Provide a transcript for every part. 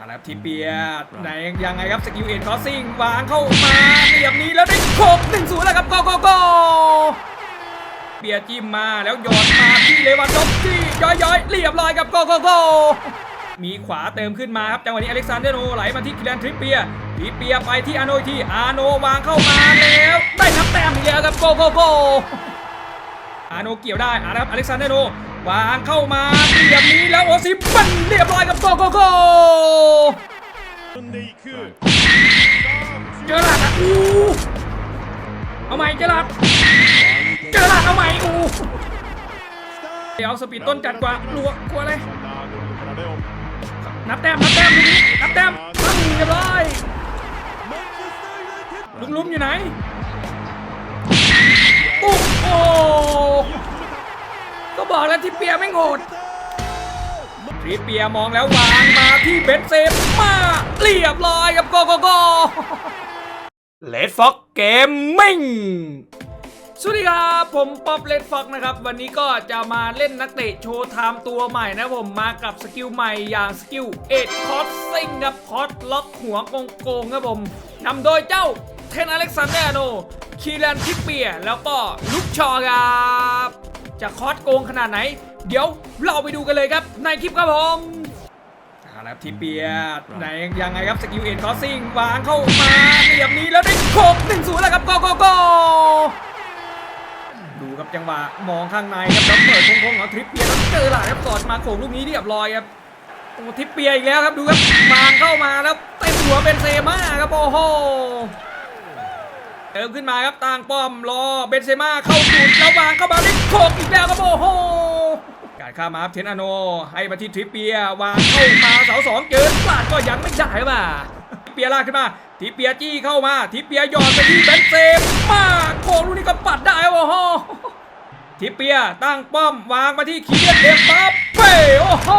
เอาละครับทีเปียไหนยังไงครับสกิลเอ็นคอสซิ่งวางเข้ามาเหลี่ยมนี้แล้วได้โขกหนึ่งศูนย์แล้วครับโกโกโกเปียจิ้มมาแล้วโยนมาที่เลวันดอฟที่ย้อยย้อยๆเรียบร้อยกับโกโกโกมีขวาเติมขึ้นมาครับจังหวะนี้อเล็กซานเดอร์โนไหลมาที่คิรันทริปเปียทริปเปียไปที่อาโนอีกที่อาโนวางเข้ามาแล้วได้นับแต้มอีกแล้วครับโกโกโกอาโนเกี่ยวได้อานะครับอเล็กซานเดอร์โน วางเข้ามาเตียบนี้แล้วโอซิปันเรียบร้อยกับโกโกโกเจอหลัดอูเอาใหม่เจอหลัดเจอหลัดเอาใหม่อูเดี๋ยวสปีดต้นจัดกว่ารัวกลัวเลยนับแต้มนับแต้มทีนี้นับแต้มนับเรียบร้อยลุ้มๆอยู่ไหน บอกแล้วที่เปียไม่โงดทริปเปียมองแล้ววางมาที่เบนเซฟมาเรียบร้อยกับโกโกโกเลดฟ็อกเกมมิ่งสวัสดีครับ ผมป๊อปเลดฟ็อกนะครับ วันนี้ก็จะมาเล่นนักเตะโชว์ไทม์ตัวใหม่นะผมมากับสกิลใหม่อย่างสกิลเอ็ดคอสซิงครับคอสล็อกหัวโกงโกงครับผมนำโดยเจ้าเทนอเล็กซานเดอร์โนคีแลนทิเปีย แล้วก็ลุกชอครับ จะคอสโกงขนาดไหน เดี๋ยวเราไปดูกันเลยครับ ในคลิปครับผมเอาละครับทีเปียไหนยังไงครับสกิลเอ็นคอสซิ่งวางเข้ามาเหลี่ยมนี้แล้วได้โขกหนึ่งศูนย์แล้วครับโกโกโกดูครับจังหวะมองข้างในครับแล้วเปิดโค้งๆของทริปเปียแล้วเจอหลายครับสอดมาโขกลูกนี้เรียบร้อยครับโอ้ทริปเปียอีกแล้วครับดูครับวางเข้ามาแล้วเต็มหัวเป็นเซม่าครับโอ้โห เติมขึ้นมาครับต่างป้อมรอเบนเซม่าเข้าจุดแล้ววางเข้ามาได้โขกอีกแล้วครับโอ้โหการข้ามาครับเทนอโน ให้มาที่ทริปเปียวางเข้ามาเสาสองเจอปาดก็ยังไม่ได้ป่ะทริปเปียลากขึ้นมาทริปเปียจี้เข้ามาทริปเปียหยอดไปที่เบนเซม่าโขกลูกนี้ก็ปัดได้โอ้โหทริปเปียตั้งป้อมวางมาที่คีเดียนเอ็มบัปเป้โอ้โห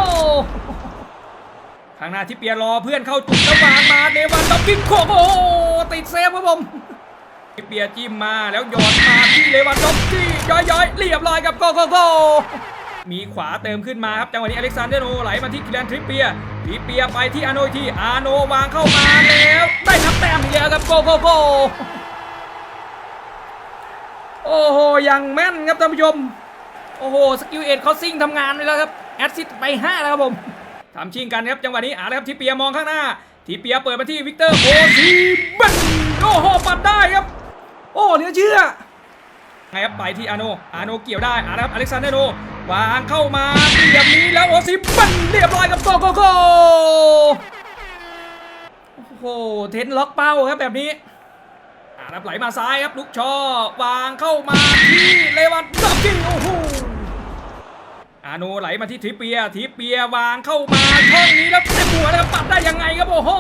ข้างหน้าที่เปียรอเพื่อนเข้าจุดแล้ววางมาเนวันดอกกิ้งโคโอ้ติดเซฟครับผม เปียจิ้มมาแล้วโยนมาที่เลวันด็อกกี้ย้อยๆเรียบร้อยกับโกโกโกมีขวาเติมขึ้นมาครับจังหวะนี้อเล็กซานเดรโนไหลมาที่คิรันทริปเปียทริปเปียไปที่อาโนที่อาโนวางเข้ามาแล้ว ได้นับแต้มอีกแล้วครับโกโกโกโอ้โหยังแม่นครับท่านผู้ชมโอ้โหสกิลเอ็ดเขาซิ่งทำงานไปแล้วครับแอดซิดไป5แล้วครับผมทำชิงกันครับจังหวะนี้อาแล้วครับทีเปียมองข้างหน้าทีเปียเปิดมาที่วิกเตอร์โอซีบันโอ้โหปัด เหลือเชื่อไงครับไปที่อาโนอาโนเกี่ยวได้อาแล้วครับอเล็กซานเดรโนวางเข้ามาเหลี่ยมนี้แล้วโอซิบันเรียบร้อยกับโกโกโกโอ้โหเทนล็อกเป้าครับแบบนี้อารับไหลมาซ้ายครับลูกชอวางเข้ามาที่เลวันดอกกิ้งโอ้โหอาโนไหลมาที่ทิปเปียทิปเปียวางเข้ามาช่องนี้แล้วเต็มหัวแล้วปัดได้ยังไงครับโอ้โห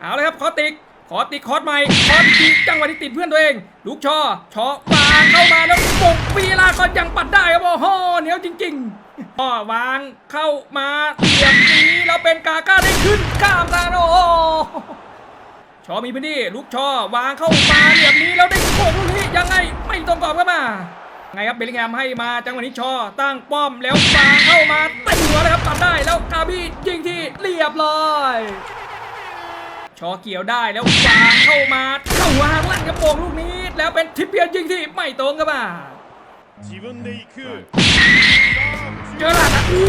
เอาเลยครับคอติก คอติคอสใหม่คอติกจังหวะที่ติดเพื่อนตัวเอง ลูกชอชอวางเข้ามาแล้วปกปีลาก็ยังปัดได้ครับโอ้โหเหนียวจริงๆก็วางเข้ามาเหลี่ยมนี้แล้วเป็นกาก้าได้ขึ้นกล้ามตาโอ้ชอมีพื้นที่ลูกชอวางเข้ามาเหลี่ยมนี้แล้วได้โขกลูกนี้ยังไงไม่ตรงกรอบเข้ามาไงครับเบลลิงแฮมให้มาจังหวะนี้ชอตั้งป้อมแล้ววางเข้ามาเต็มหัวเลยครับตัดได้แล้วกาบี้ยิงที่เรียบร้อย ชอเกี่ยวได้แล้ววางเข้ามาเข้าวางลั่นกระโปรงลูกนี้ แล้วเป็นทิปเปียยิงที่ไม่ตรงกับมาเจอหลัดอู้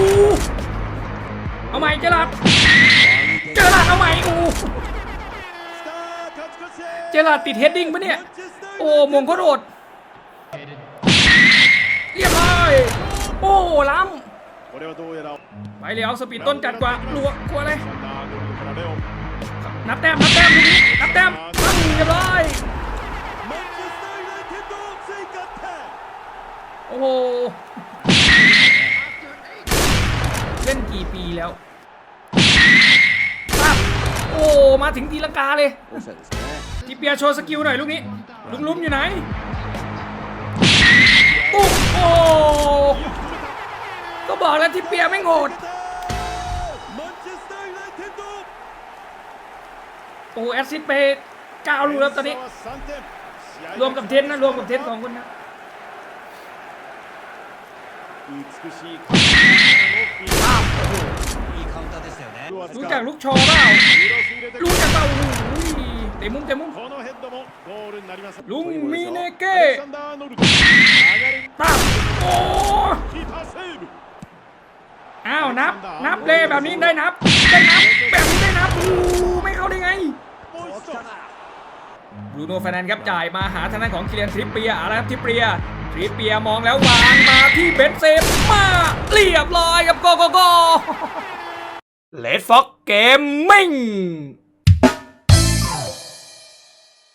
เอาใหม่เจอหลัดเจอหลัดเอาใหม่อู้เจอหลัดติดเฮดดิ้งปะเนี่ย โอ้มงก็โดดเรียบร้อยโอ้ล้ำไปเลยเอาสปีดต้นจัดกว่าหลวกลัว่าเลย นับแต้มนับแต้มทีนี้นับแต้มตั้งเรียบ้อยโอ้โหเล่นกี่ปีแล้วปั๊บโอ้มาถึงตีลังกาเลยจิเปียโชว์สกิลหน่อยลูกนี้ลุงลุ้มอยู่ไหนโอ้ก็บอกแล้วจิเปียไม่โงด โอ้แอสซิสไปเก้าลูกแล้วตอนนี้ รวมกับเทนนะรวมกับเทนสองคนนะรู้จักลูกชอเปล่ารู้จักเปล่าเตะมุมเตะมุมลุงมีเนเก้ตั้งโอ้อ้าวนับ นับเลยแบบนี้ได้นับ ได้นับ แบบนี้ได้นับ เข้าได้ไงบรูโน่แฟนนครับจ่ายมาหาทางด้านของคิเลียนทริปเปียอะไรครับทริปเปียทริปเปียมองแล้ววางมาที่เบนเซฟมาเรียบร้อยครับโกโกโกเลดฟ็อกเกมมิ่ง